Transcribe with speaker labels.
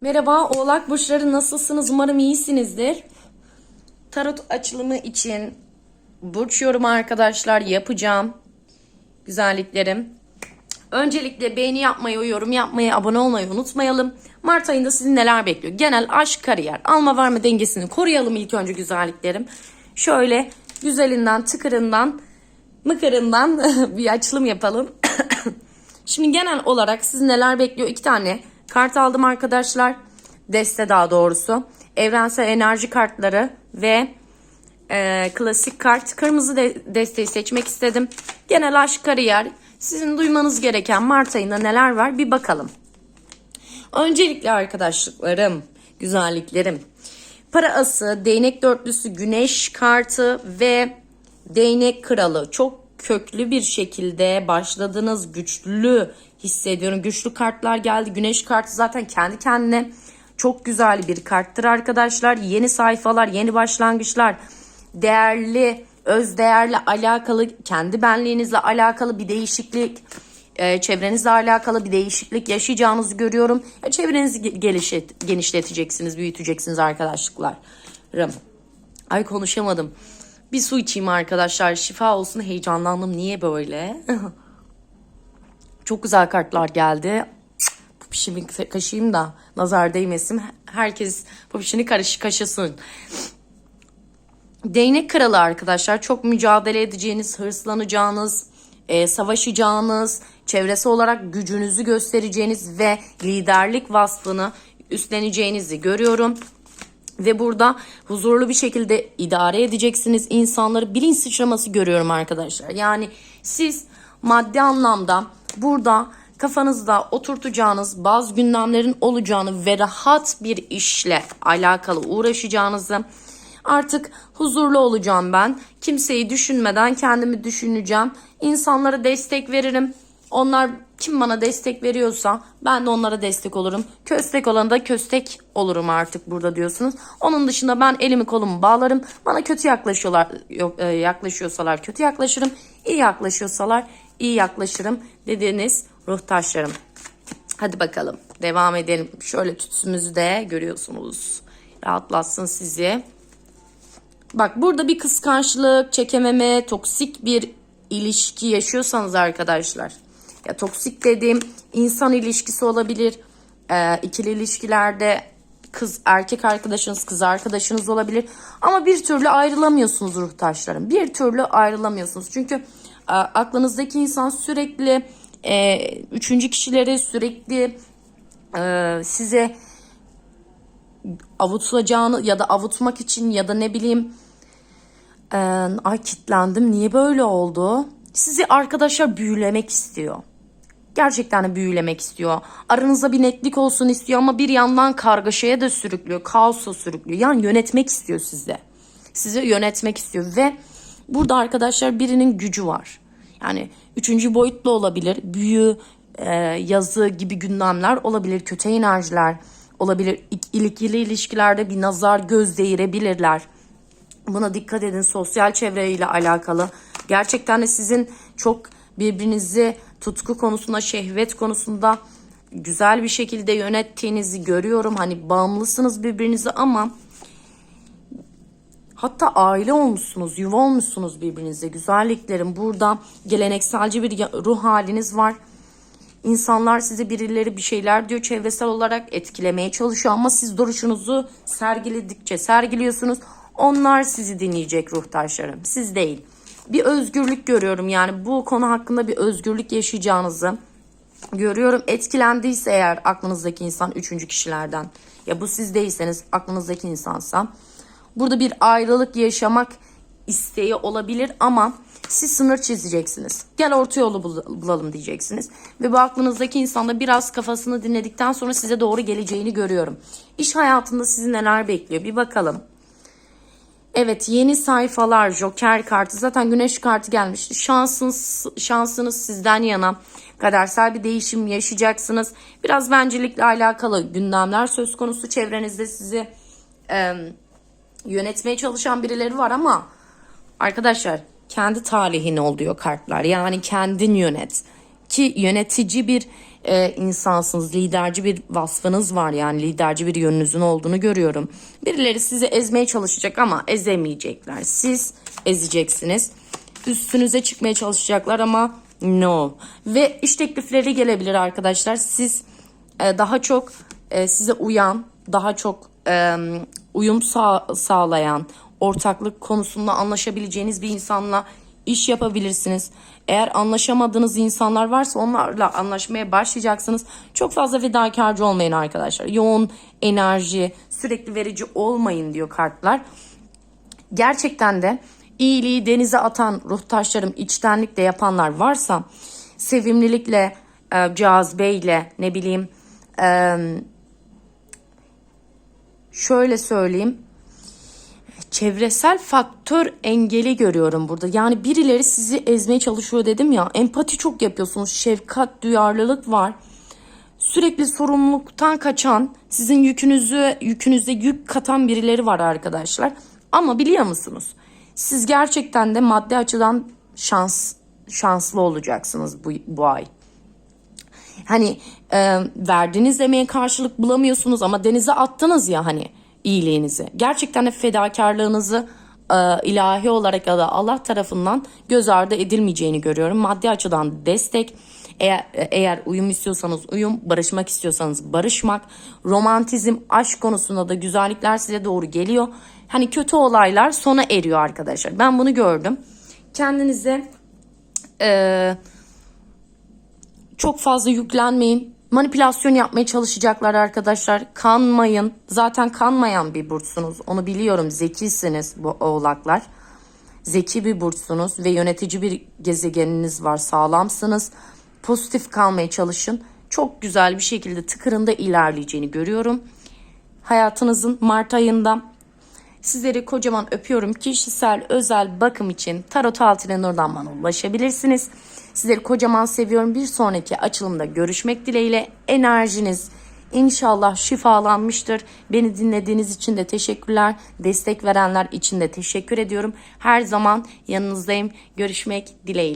Speaker 1: Merhaba Oğlak Burçları nasılsınız? Umarım iyisinizdir. Tarot açılımı için burç yorumu arkadaşlar yapacağım. Güzelliklerim. Öncelikle beğeni yapmayı, yorum yapmayı, abone olmayı unutmayalım. Mart ayında sizi neler bekliyor? Genel aşk, kariyer, alma verme dengesini koruyalım ilk önce güzelliklerim. Şöyle güzelinden, tıkırından, mıkırından bir açılım yapalım. Şimdi genel olarak sizi neler bekliyor? İki tane kart aldım arkadaşlar. Deste daha doğrusu. Evrensel enerji kartları ve e, klasik kart. Kırmızı de- desteği seçmek istedim. Genel aşk kariyer. Sizin duymanız gereken Mart ayında neler var bir bakalım. Öncelikle arkadaşlıklarım, güzelliklerim. Para ası, değnek dörtlüsü, güneş kartı ve değnek kralı. Çok köklü bir şekilde başladınız. Güçlü hissediyorum. Güçlü kartlar geldi. Güneş kartı zaten kendi kendine çok güzel bir karttır arkadaşlar. Yeni sayfalar, yeni başlangıçlar, değerli, öz değerle alakalı, kendi benliğinizle alakalı bir değişiklik, e, çevrenizle alakalı bir değişiklik yaşayacağınızı görüyorum. E, çevrenizi ge- gelişet, genişleteceksiniz, büyüteceksiniz arkadaşlıklarım. Ay konuşamadım. Bir su içeyim arkadaşlar. Şifa olsun heyecanlandım. Niye böyle? Çok güzel kartlar geldi. Popişimi kaşıyım da nazar değmesin. Herkes popişini karış kaşısın. Değnek kralı arkadaşlar çok mücadele edeceğiniz, hırslanacağınız, e, savaşacağınız, çevresi olarak gücünüzü göstereceğiniz ve liderlik vasfını üstleneceğinizi görüyorum. Ve burada huzurlu bir şekilde idare edeceksiniz insanları. Bilinç sıçraması görüyorum arkadaşlar. Yani siz maddi anlamda burada kafanızda oturtacağınız bazı gündemlerin olacağını ve rahat bir işle alakalı uğraşacağınızı Artık huzurlu olacağım ben. Kimseyi düşünmeden kendimi düşüneceğim. İnsanlara destek veririm. Onlar kim bana destek veriyorsa ben de onlara destek olurum. Köstek olana da köstek olurum artık burada diyorsunuz. Onun dışında ben elimi kolumu bağlarım. Bana kötü yaklaşıyorlar e, yaklaşıyorsalar kötü yaklaşırım. İyi yaklaşıyorsalar iyi yaklaşırım dediğiniz ruh taşlarım. Hadi bakalım devam edelim. Şöyle tütsümüzü de görüyorsunuz. Rahatlatsın sizi. Bak burada bir kıskançlık, çekememe, toksik bir ilişki yaşıyorsanız arkadaşlar. Ya toksik dediğim insan ilişkisi olabilir. Ee, ikili ilişkilerde kız erkek arkadaşınız, kız arkadaşınız olabilir. Ama bir türlü ayrılamıyorsunuz ruh taşlarım. Bir türlü ayrılamıyorsunuz. Çünkü e, aklınızdaki insan sürekli e, üçüncü kişileri sürekli e, size avutulacağını ya da avutmak için ya da ne bileyim e, ay kitlendim niye böyle oldu? Sizi arkadaşlar büyülemek istiyor. Gerçekten büyülemek istiyor. Aranızda bir netlik olsun istiyor ama bir yandan kargaşaya da sürüklüyor. Kaosa sürüklüyor. Yani yönetmek istiyor sizi. Sizi yönetmek istiyor ve burada arkadaşlar birinin gücü var. Yani üçüncü boyutlu olabilir. Büyü, e, yazı gibi gündemler olabilir. Kötü enerjiler olabilir. İk- İkili ilişkilerde bir nazar göz değirebilirler. Buna dikkat edin sosyal çevreyle alakalı. Gerçekten de sizin çok birbirinizi tutku konusunda, şehvet konusunda güzel bir şekilde yönettiğinizi görüyorum. Hani bağımlısınız birbirinize ama hatta aile olmuşsunuz, yuva olmuşsunuz birbirinize. Güzelliklerin burada gelenekselci bir ruh haliniz var. İnsanlar size birileri bir şeyler diyor çevresel olarak etkilemeye çalışıyor ama siz duruşunuzu sergiledikçe sergiliyorsunuz. Onlar sizi dinleyecek ruh taşlarım. Siz değil. Bir özgürlük görüyorum yani bu konu hakkında bir özgürlük yaşayacağınızı görüyorum. Etkilendiyse eğer aklınızdaki insan üçüncü kişilerden ya bu siz değilseniz aklınızdaki insansa burada bir ayrılık yaşamak isteği olabilir ama siz sınır çizeceksiniz. Gel orta yolu bul- bulalım diyeceksiniz. Ve bu aklınızdaki insan da biraz kafasını dinledikten sonra size doğru geleceğini görüyorum. İş hayatında sizi neler bekliyor bir bakalım. Evet yeni sayfalar Joker kartı zaten güneş kartı gelmişti. Şansınız, şansınız sizden yana. Kadersel bir değişim yaşayacaksınız. Biraz bencillikle alakalı gündemler söz konusu. Çevrenizde sizi e, yönetmeye çalışan birileri var ama arkadaşlar kendi talihin ol diyor kartlar. Yani kendin yönet. Ki yönetici bir e, insansınız. Liderci bir vasfınız var yani liderci bir yönünüzün olduğunu görüyorum. Birileri sizi ezmeye çalışacak ama ezemeyecekler. Siz ezeceksiniz. Üstünüze çıkmaya çalışacaklar ama no. Ve iş teklifleri gelebilir arkadaşlar. Siz e, daha çok e, size uyan, daha çok e, uyum sağ, sağlayan, ortaklık konusunda anlaşabileceğiniz bir insanla iş yapabilirsiniz. Eğer anlaşamadığınız insanlar varsa onlarla anlaşmaya başlayacaksınız. Çok fazla fedakarcı olmayın arkadaşlar. Yoğun enerji, sürekli verici olmayın diyor kartlar. Gerçekten de iyiliği denize atan ruhtaşlarım içtenlikle yapanlar varsa sevimlilikle, e, cazibeyle ne bileyim e, şöyle söyleyeyim çevresel faktör engeli görüyorum burada. Yani birileri sizi ezmeye çalışıyor dedim ya. Empati çok yapıyorsunuz. Şefkat, duyarlılık var. Sürekli sorumluluktan kaçan, sizin yükünüzü yükünüze yük katan birileri var arkadaşlar. Ama biliyor musunuz? Siz gerçekten de maddi açıdan şans şanslı olacaksınız bu, bu ay. Hani e, verdiğiniz emeğe karşılık bulamıyorsunuz ama denize attınız ya hani iyiliğinizi. Gerçekten de fedakarlığınızı e, ilahi olarak ya da Allah tarafından göz ardı edilmeyeceğini görüyorum. Maddi açıdan destek, eğer, eğer uyum istiyorsanız uyum, barışmak istiyorsanız barışmak, romantizm, aşk konusunda da güzellikler size doğru geliyor. Hani kötü olaylar sona eriyor arkadaşlar. Ben bunu gördüm. Kendinize eee çok fazla yüklenmeyin. Manipülasyon yapmaya çalışacaklar arkadaşlar. Kanmayın. Zaten kanmayan bir burçsunuz. Onu biliyorum. Zekisiniz bu oğlaklar. Zeki bir burçsunuz ve yönetici bir gezegeniniz var. Sağlamsınız. Pozitif kalmaya çalışın. Çok güzel bir şekilde tıkırında ilerleyeceğini görüyorum. Hayatınızın Mart ayında Sizleri kocaman öpüyorum. Kişisel özel bakım için Tarot Altine Nur'dan bana ulaşabilirsiniz. Sizleri kocaman seviyorum. Bir sonraki açılımda görüşmek dileğiyle enerjiniz inşallah şifalanmıştır. Beni dinlediğiniz için de teşekkürler. Destek verenler için de teşekkür ediyorum. Her zaman yanınızdayım. Görüşmek dileğiyle.